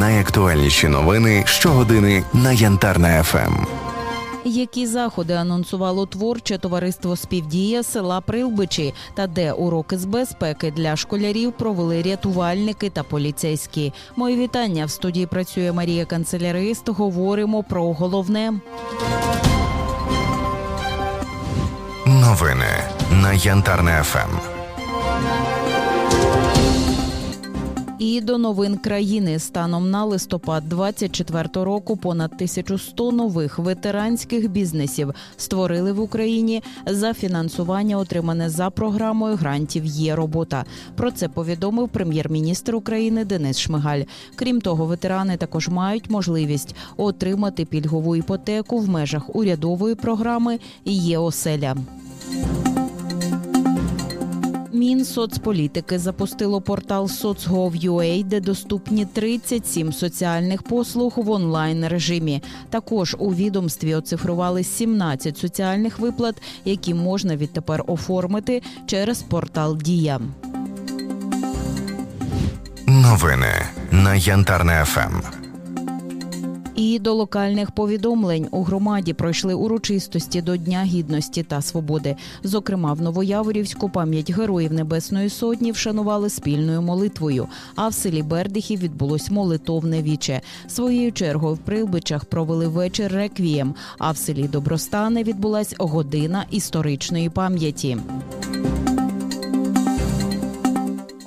Найактуальніші новини щогодини на Янтарна ФМ. Які заходи анонсувало творче товариство співдія села Прилбичі та де уроки з безпеки для школярів провели рятувальники та поліцейські? Мої вітання в студії працює Марія Канцелярист. Говоримо про головне. Новини на Янтарна ФМ. До новин країни станом на листопад 24 року понад 1100 нових ветеранських бізнесів створили в Україні за фінансування, отримане за програмою грантів. Є робота. Про це повідомив прем'єр-міністр України Денис Шмигаль. Крім того, ветерани також мають можливість отримати пільгову іпотеку в межах урядової програми Є оселя. Мінсоцполітики запустило портал Соцгов.ua, де доступні 37 соціальних послуг в онлайн режимі. Також у відомстві оцифрували 17 соціальних виплат, які можна відтепер оформити через портал Дія. Новини на Янтарна ФМ. І до локальних повідомлень у громаді пройшли урочистості до Дня гідності та свободи. Зокрема, в Новояворівську пам'ять героїв Небесної Сотні вшанували спільною молитвою. А в селі Бердихів відбулось молитовне віче. Своєю чергою в Прилбичах провели вечір реквієм. А в селі Добростане відбулась година історичної пам'яті.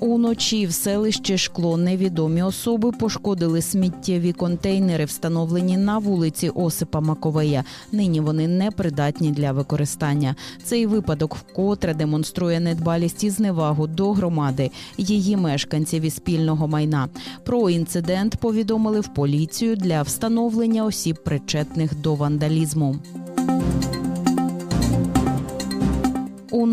Уночі в селищі Шкло невідомі особи пошкодили сміттєві контейнери, встановлені на вулиці Осипа Маковея. Нині вони не придатні для використання. Цей випадок вкотре демонструє недбалість і зневагу до громади, її мешканців і спільного майна. Про інцидент повідомили в поліцію для встановлення осіб, причетних до вандалізму.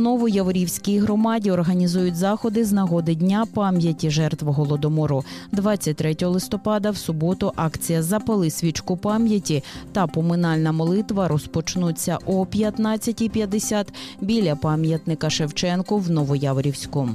Новояворівській громаді організують заходи з нагоди Дня пам'яті жертв голодомору. 23 листопада в суботу акція Запали свічку пам'яті та поминальна молитва розпочнуться о 15.50 біля пам'ятника Шевченку в Новояворівську.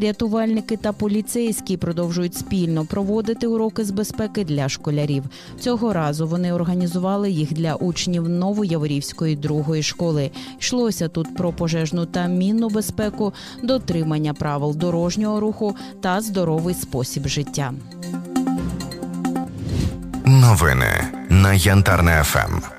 Рятувальники та поліцейські продовжують спільно проводити уроки з безпеки для школярів. Цього разу вони організували їх для учнів Новояворівської другої школи. Йшлося тут про пожежну та мінну безпеку, дотримання правил дорожнього руху та здоровий спосіб життя. Новини на Янтарна ФМ.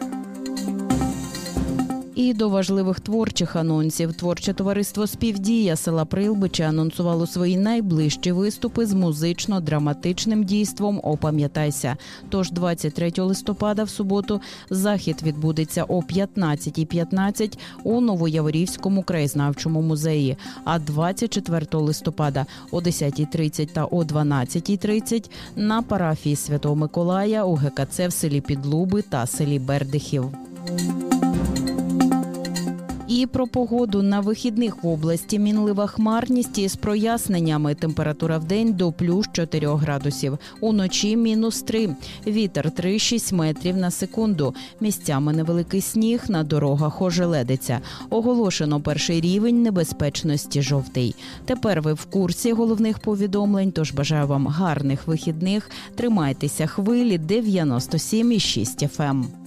І до важливих творчих анонсів творче товариство Співдія села Прилбича анонсувало свої найближчі виступи з музично-драматичним дійством Опам'ятайся. Тож 23 листопада в суботу захід відбудеться о 15.15 у Новояворівському краєзнавчому музеї. А 24 листопада о 10.30 та о 12.30 на парафії Святого Миколая у ГКЦ в селі Підлуби та селі Бердихів. І про погоду на вихідних в області мінлива хмарність із проясненнями. Температура в день до плюс 4 градусів. Уночі мінус 3. Вітер 3-6 метрів на секунду. Місцями невеликий сніг на дорогах ожеледиться. Оголошено перший рівень небезпечності жовтий. Тепер ви в курсі головних повідомлень. Тож бажаю вам гарних вихідних. Тримайтеся хвилі 97,6 FM.